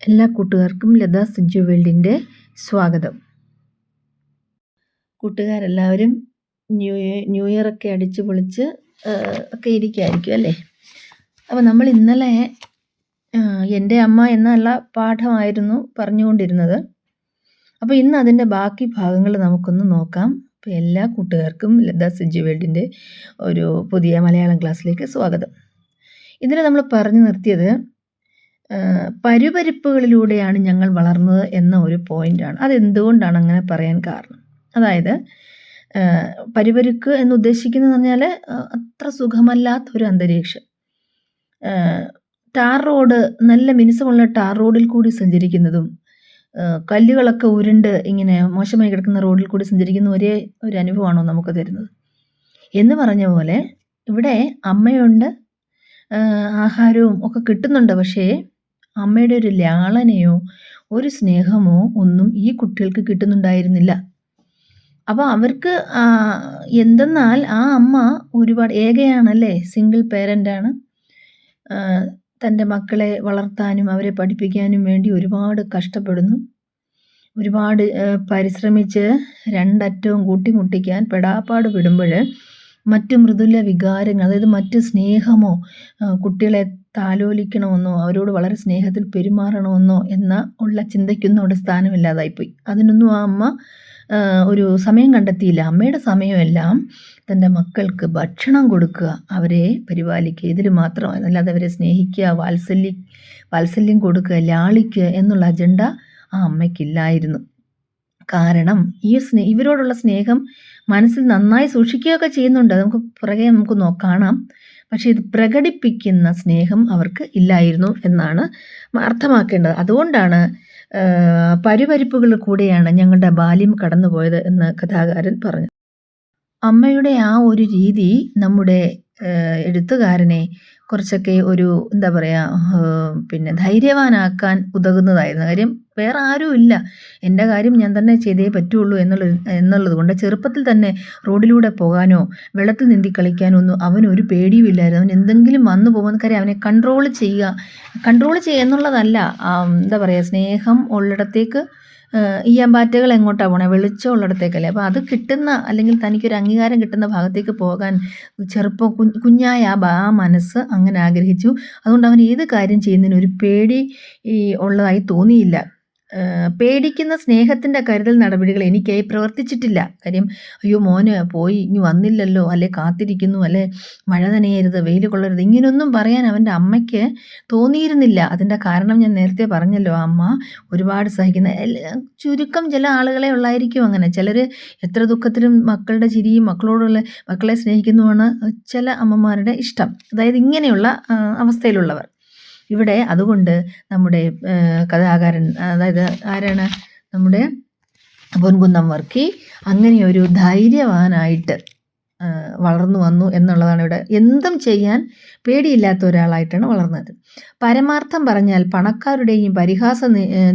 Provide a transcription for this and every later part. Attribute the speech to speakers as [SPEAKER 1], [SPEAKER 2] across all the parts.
[SPEAKER 1] എല്ലാ കൂട്ടുകാർക്കും ലതാ സിജു വേൾഡിന്റെ സ്വാഗതം. കൂട്ടുകാരെല്ലാവരും ന്യൂ ഇയർ ന്യൂ ഇയർ ഒക്കെ അടിച്ച് പൊളിച്ച് ഒക്കെ ഇരിക്കുമായിരിക്കും അല്ലേ? അപ്പോൾ നമ്മൾ ഇന്നലെ എന്റെ അമ്മ എന്നുള്ള പാഠമായിരുന്നു പറഞ്ഞുകൊണ്ടിരുന്നത്. അപ്പോൾ ഇന്ന് അതിന്റെ ബാക്കി ഭാഗങ്ങൾ നമുക്കൊന്ന് നോക്കാം. അപ്പോൾ എല്ലാ കൂട്ടുകാർക്കും ലതാ സിജു വേൾഡിന്റെ ഒരു പുതിയ മലയാളം ക്ലാസ്സിലേക്ക് സ്വാഗതം. ഇതിനെ നമ്മൾ പറഞ്ഞു നിർത്തിയത് പരുപരിപ്പുകളിലൂടെയാണ് ഞങ്ങൾ വളർന്നത് എന്ന ഒരു പോയിന്റാണ് അതെന്തുകൊണ്ടാണ് അങ്ങനെ പറയാൻ കാരണം? അതായത് പരുപരുക്ക് എന്ന് ഉദ്ദേശിക്കുന്നത് പറഞ്ഞാൽ അത്ര സുഖമല്ലാത്ത ഒരു അന്തരീക്ഷം. ടാർ റോഡ് നല്ല മിനുസമുള്ള ടാർ റോഡിൽ കൂടി സഞ്ചരിക്കുന്നതും കല്ലുകളൊക്കെ ഉരുണ്ട് ഇങ്ങനെ മോശമായി കിടക്കുന്ന റോഡിൽ കൂടി സഞ്ചരിക്കുന്ന ഒരേ ഒരു അനുഭവമാണോ നമുക്ക് തരുന്നത്? എന്ന് പറഞ്ഞ പോലെ ഇവിടെ അമ്മയുണ്ട് ആഹാരവും ഒക്കെ കിട്ടുന്നുണ്ട്. പക്ഷേ അമ്മയുടെ ഒരു ലാളനയോ ഒരു സ്നേഹമോ ഒന്നും ഈ കുട്ടികൾക്ക് കിട്ടുന്നുണ്ടായിരുന്നില്ല. അപ്പോൾ അവർക്ക് എന്തെന്നാൽ ആ അമ്മ ഒരുപാട് ഏകയാണല്ലേ സിംഗിൾ പേരന്റാണ് തന്റെ മക്കളെ വളർത്താനും അവരെ പഠിപ്പിക്കാനും വേണ്ടി ഒരുപാട് കഷ്ടപ്പെടുന്നു. ഒരുപാട് പരിശ്രമിച്ച് രണ്ടറ്റവും കൂട്ടിമുട്ടിക്കാൻ പെടാപ്പാട് പെടുമ്പോൾ മറ്റു മൃദുല വികാരങ്ങൾ അതായത് മറ്റു സ്നേഹമോ കുട്ടികളെ താലോലിക്കണമെന്നോ അവരോട് വളരെ സ്നേഹത്തിൽ പെരുമാറണമെന്നോ എന്ന ഉള്ള ചിന്തയ്ക്കൊന്നും അവിടെ സ്ഥാനമില്ലാതായിപ്പോയി. അതിനൊന്നും ആ അമ്മ ഒരു സമയം കണ്ടെത്തിയില്ല. അമ്മയുടെ സമയമെല്ലാം തന്റെ മക്കൾക്ക് ഭക്ഷണം കൊടുക്കുക അവരെ പരിപാലിക്കുക ഇതിൽ മാത്രം അല്ലാതെ അവരെ സ്നേഹിക്കുക വാത്സല്യം വാത്സല്യം കൊടുക്കുക ലാളിക്കുക എന്നുള്ള അജണ്ട ആ അമ്മയ്ക്കില്ലായിരുന്നു കാരണം ഈ സ്നേ ഇവരോടുള്ള സ്നേഹം മനസ്സിൽ നന്നായി സൂക്ഷിക്കുകയൊക്കെ ചെയ്യുന്നുണ്ട്. നമുക്ക് പുറകെ നമുക്ക് നോ കാണാം. പക്ഷേ ഇത് പ്രകടിപ്പിക്കുന്ന സ്നേഹം അവർക്ക് ഇല്ലായിരുന്നു എന്നാണ് അർത്ഥമാക്കേണ്ടത്. അതുകൊണ്ടാണ് പരിപരിപ്പുകൾ കൂടെയാണ് ഞങ്ങളുടെ ബാല്യം കടന്നുപോയത് എന്ന് കഥാകാരൻ പറഞ്ഞു. അമ്മയുടെ ആ ഒരു രീതി നമ്മുടെ എഴുത്തുകാരനെ കുറച്ചൊക്കെ ഒരു എന്താ പറയുക പിന്നെ ധൈര്യവാനാക്കാൻ ഉതകുന്നതായിരുന്നു. കാര്യം വേറെ ആരും ഇല്ല. എന്റെ കാര്യം ഞാൻ തന്നെ ചെയ്തേ പറ്റുള്ളൂ എന്നുള്ള എന്നുള്ളത് കൊണ്ട് ചെറുപ്പത്തിൽ തന്നെ റോഡിലൂടെ പോകാനോ വെള്ളത്തിൽ നീന്തി കളിക്കാനോ ഒന്നും അവനൊരു പേടിയുമില്ലായിരുന്നു അവൻ എന്തെങ്കിലും വന്നു പോകുന്ന കാര്യം അവനെ കൺട്രോൾ ചെയ്യുക കൺട്രോൾ ചെയ്യുക എന്നുള്ളതല്ല. എന്താ പറയുക സ്നേഹം ഉള്ളിടത്തേക്ക് ഈ അമ്പാറ്റകൾ എങ്ങോട്ടാണ് പോണേ? വെളിച്ചം ഉള്ളിടത്തേക്കല്ലേ? അപ്പോൾ അത് കിട്ടുന്ന അല്ലെങ്കിൽ തനിക്കൊരു അംഗീകാരം കിട്ടുന്ന ഭാഗത്തേക്ക് പോകാൻ ചെറുപ്പം കുഞ്ഞായ ആ ആ മനസ്സ് അങ്ങനെ ആഗ്രഹിച്ചു. അതുകൊണ്ട് അവൻ ഏത് കാര്യം ചെയ്യുന്നതിന് ഒരു പേടി ഉള്ളതായി തോന്നിയില്ല. പേടിക്കുന്ന സ്നേഹത്തിന്റെ കരുതൽ നടപടികൾ എനിക്കായി പ്രവർത്തിച്ചിട്ടില്ല. കാര്യം അയ്യോ മോന് പോയി ഇനി വന്നില്ലല്ലോ അല്ലെ കാത്തിരിക്കുന്നു അല്ലെ മഴ നനയരുത് വെയിൽ കൊള്ളരുത് ഇങ്ങനെയൊന്നും പറയാൻ അവന്റെ അമ്മയ്ക്ക് തോന്നിയിരുന്നില്ല. അതിന്റെ കാരണം ഞാൻ നേരത്തെ പറഞ്ഞല്ലോ അമ്മ ഒരുപാട് സഹിക്കുന്ന ചുരുക്കം ചില ആളുകളെ ഉള്ളായിരിക്കും അങ്ങനെ. ചിലർ എത്ര ദുഃഖത്തിലും മക്കളുടെ ചിരിയും മക്കളോടുള്ള മക്കളെ സ്നേഹിക്കുന്നുമാണ് ചില അമ്മമാരുടെ ഇഷ്ടം. അതായത് ഇങ്ങനെയുള്ള അവസ്ഥയിലുള്ളവർ. ഇവിടെ അതുകൊണ്ട് നമ്മുടെ കഥാകാരൻ അതായത് ആരാണ്? നമ്മുടെ പൊൻകുന്നം വർക്കി അങ്ങനെ ഒരു ധൈര്യവാനായിട്ട് വളർന്നു വന്നു എന്നുള്ളതാണ് ഇവിടെ. എന്തും ചെയ്യാൻ പേടിയില്ലാത്ത ഒരാളായിട്ടാണ് വളർന്നത്. പരമാർത്ഥം പറഞ്ഞാൽ പണക്കാരുടെയും പരിഹാസ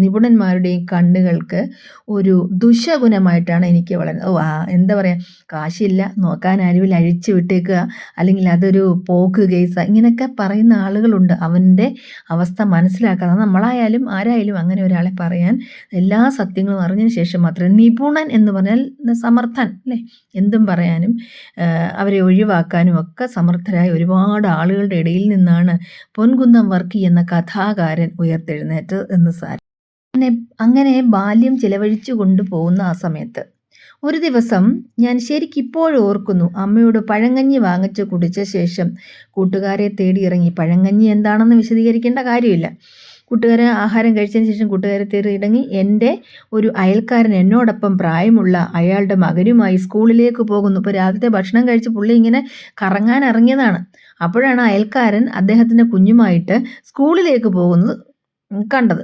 [SPEAKER 1] നിപുണന്മാരുടെയും കണ്ണുകൾക്ക് ഒരു ദുശഗുണമായിട്ടാണ് എനിക്ക് വളരുന്നത് ഓ ആ എന്താ പറയുക കാശില്ല നോക്കാൻ അരുവിൽ അഴിച്ചു വിട്ടേക്കുക അല്ലെങ്കിൽ അതൊരു പോക്ക് കേസ് ഇങ്ങനെയൊക്കെ പറയുന്ന ആളുകളുണ്ട്. അവന്റെ അവസ്ഥ മനസ്സിലാക്കാതെ നമ്മളായാലും ആരായാലും അങ്ങനെ ഒരാളെ പറയാൻ എല്ലാ സത്യങ്ങളും അറിഞ്ഞതിന് ശേഷം മാത്രമേ നിപുണൻ എന്ന് പറഞ്ഞാൽ സമർത്ഥൻ അല്ലേ? എന്തും പറയാനും അവരെ ഒഴിവാക്കാനും ഒക്കെ സമർത്ഥരായ ഒരുപാട് ആളുകളുടെ ഇടയിൽ നിന്നാണ് പൊൻകുന്നം വർക്കി എന്ന കഥാകാരൻ ഉയർത്തെഴുന്നേറ്റ് എന്ന് സാരം. അങ്ങനെ അങ്ങനെ ബാല്യം ചിലവഴിച്ചു കൊണ്ടുപോകുന്ന ആ സമയത്ത്. ഒരു ദിവസം ഞാൻ ശരിക്കിപ്പോഴും ഓർക്കുന്നു അമ്മയോട് പഴങ്കഞ്ഞി വാങ്ങിച്ച് കുടിച്ച ശേഷം കൂട്ടുകാരെ തേടി ഇറങ്ങി പഴങ്കഞ്ഞി എന്താണെന്ന് വിശദീകരിക്കേണ്ട കാര്യമില്ല. കൂട്ടുകാരൻ ആഹാരം കഴിച്ചതിന് ശേഷം കൂട്ടുകാരെ തേറി ഇടങ്ങി എന്റെ ഒരു അയൽക്കാരൻ എന്നോടൊപ്പം പ്രായമുള്ള അയാളുടെ മകനുമായി സ്കൂളിലേക്ക് പോകുന്നു. ഇപ്പോൾ രാവിലത്തെ ഭക്ഷണം കഴിച്ച് പുള്ളി ഇങ്ങനെ കറങ്ങാൻ ഇറങ്ങിയതാണ്. അപ്പോഴാണ് അയൽക്കാരൻ അദ്ദേഹത്തിന്റെ കുഞ്ഞുമായിട്ട് സ്കൂളിലേക്ക് പോകുന്നത് കണ്ടത്.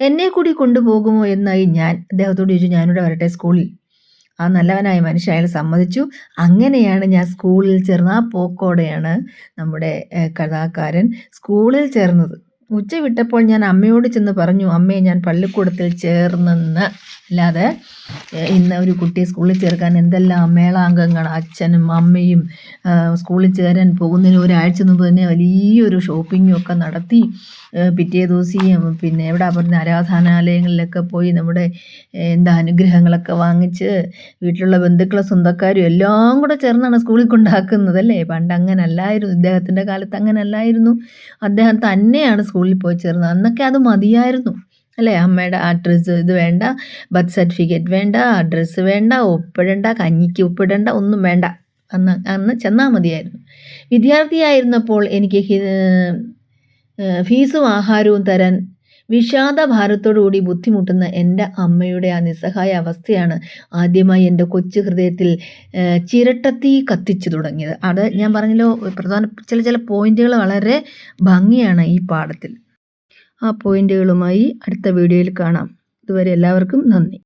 [SPEAKER 1] എന്നെ കൂടി കൊണ്ടുപോകുമോ എന്നായി ഞാൻ അദ്ദേഹത്തോട് ചോദിച്ചു. ഞാനിവിടെ വരട്ടെ സ്കൂളിൽ. ആ നല്ലവനായ മനുഷ്യ അയാൾ സമ്മതിച്ചു. അങ്ങനെയാണ് ഞാൻ സ്കൂളിൽ ചേർന്ന് ആ പോക്കോടെയാണ് നമ്മുടെ കഥാകാരൻ സ്കൂളിൽ ചേർന്നത്. ഉച്ച വിട്ടപ്പോൾ ഞാൻ അമ്മയോട് ചെന്ന് പറഞ്ഞു അമ്മയെ ഞാൻ പള്ളിക്കൂടത്തിൽ ചേർന്നെന്ന്. അല്ലാതെ ഇന്ന് ഒരു കുട്ടിയെ സ്കൂളിൽ ചേർക്കാൻ എന്തെല്ലാം മേളാംഗങ്ങൾ അച്ഛനും അമ്മയും സ്കൂളിൽ ചേരാൻ പോകുന്നതിന് ഒരാഴ്ച മുമ്പ് തന്നെ വലിയൊരു ഷോപ്പിങ്ങും ഒക്കെ നടത്തി. പിറ്റേ ദിവസം പിന്നെ എവിടെ പറഞ്ഞ ആരാധനാലയങ്ങളിലൊക്കെ പോയി നമ്മുടെ എന്താ അനുഗ്രഹങ്ങളൊക്കെ വാങ്ങിച്ച് വീട്ടിലുള്ള ബന്ധുക്കളും സ്വന്തക്കാരും എല്ലാം കൂടെ ചേർന്നാണ് സ്കൂളിൽ കൊണ്ടാക്കുന്നത് അല്ലേ? പണ്ട് അങ്ങനെ അല്ലായിരുന്നു ഇദ്ദേഹത്തിന്റെ കാലത്ത് അങ്ങനല്ലായിരുന്നു. അദ്ദേഹം തന്നെയാണ് സ്കൂളിൽ പോയി ചേർന്ന്. അന്നൊക്കെ അത് മതിയായിരുന്നു. അല്ലേ? അമ്മയുടെ അഡ്രസ്സ് ഇത് വേണ്ട ബർത്ത് സർട്ടിഫിക്കറ്റ് വേണ്ട അഡ്രസ്സ് വേണ്ട ഒപ്പിടണ്ട കഞ്ഞിക്ക് ഒപ്പിടണ്ട ഒന്നും വേണ്ട. അന്ന് അന്ന് ചെന്നാൽ മതിയായിരുന്നു. വിദ്യാർത്ഥിയായിരുന്നപ്പോൾ എനിക്ക് ഫീസും ആഹാരവും തരാൻ വിഷാദ ഭാരത്തോടുകൂടി ബുദ്ധിമുട്ടുന്ന എന്റെ അമ്മയുടെ ആ നിസ്സഹായ അവസ്ഥയാണ് ആദ്യമായി എന്റെ കൊച്ചു ഹൃദയത്തിൽ ചിരട്ടത്തീ കത്തിച്ചു തുടങ്ങിയത്. അത് ഞാൻ പറഞ്ഞല്ലോ പ്രധാന ചില ചില പോയിന്റുകൾ വളരെ ഭംഗിയാണ് ഈ പാഠത്തിൽ. ആ പോയിന്റുകളുമായി അടുത്ത വീഡിയോയിൽ കാണാം. ഇതുവരെ എല്ലാവർക്കും നന്ദി.